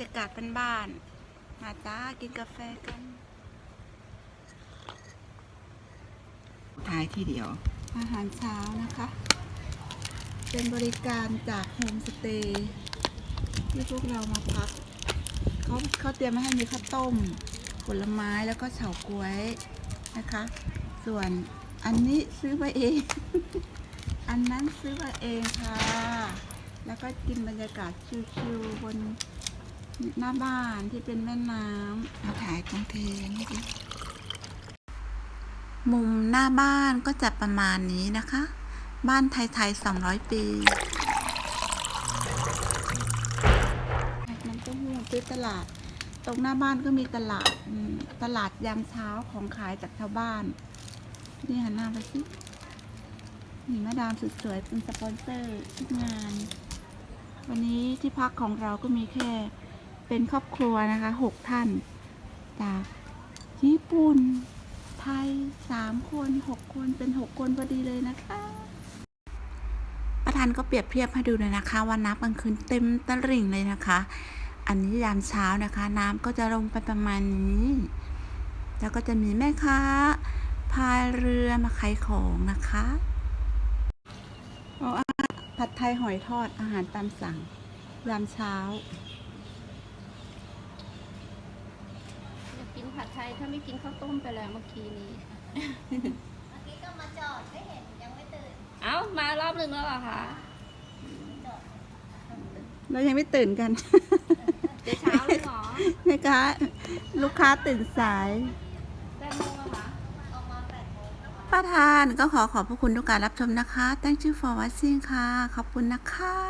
รยากาศบ้านๆมาจ้ากินกาแฟกัน ท้ายที่เดียว อาหารเช้านะคะ เป็นบริการจากโฮมสเตย์ที่พวกเรามาพักเขาเขาเตรียมมาให้มีข้าวต้ม ผลไม้แล้วก็เฉาก๊วยนะคะ ส่วนอันนี้ซื้อมาเอง อันนั้นซื้อมาเองค่ะ แล้วก็กินบรรยากาศชิวๆบน หน้าบ้านที่เป็นแม่น้ำมาถ่ายกรุงเทนี่ดิมุมหน้าบ้านก็จะประมาณนี้นะคะ บ้านไทยๆ200 ปีมันก็ห่วงซื้อตลาด ตรงหน้าบ้านก็มีตลาดตลาดยามเช้าของขายจากชาวบ้าน นี่หันหน้าไปสินี่มาดามสุดสวยเป็นสปอนเซอร์ทุกงาน วันนี้ที่พักของเราก็มีแค่ เป็นครอบครัวนะคะหกท่าน จากญี่ปุ่น ไทยสามคนหกคนเป็นหกคนพอดีเลยนะคะประธานก็เปรียบเทียบให้ดูเลยนะคะว่าน้ำกลางคืนเต็มตลิ่งเลยนะคะ อันนี้ยามเช้านะคะ น้ำก็จะลงไปประมาณนี้ แล้วก็จะมีแม่ค้าพายเรือมาขายของนะคะอาอผัดไทยหอยทอดอาหารตามสั่งยามเช้า อยากกิน ผัดไทยถ้าไม่กินข้าวต้มไปแล้วเมื่อกี้นี้ เมื่อกี้ก็มาจอดไม่เห็นยังไม่ตื่นเอ้ามารอบหนึ่งแล้วเหรอคะเรายังไม่ตื่นกัน เดี๋ยวเช้าเลยเหรอแม่ค้าลูกค้าตื่นสาย แปดโมงเหรอคะ ออกมาแปดโมงป้าทานก็ขอขอบพระคุณทุกการรับชมนะคะ Thank you for watching ค่ะ ขอบคุณนะคะ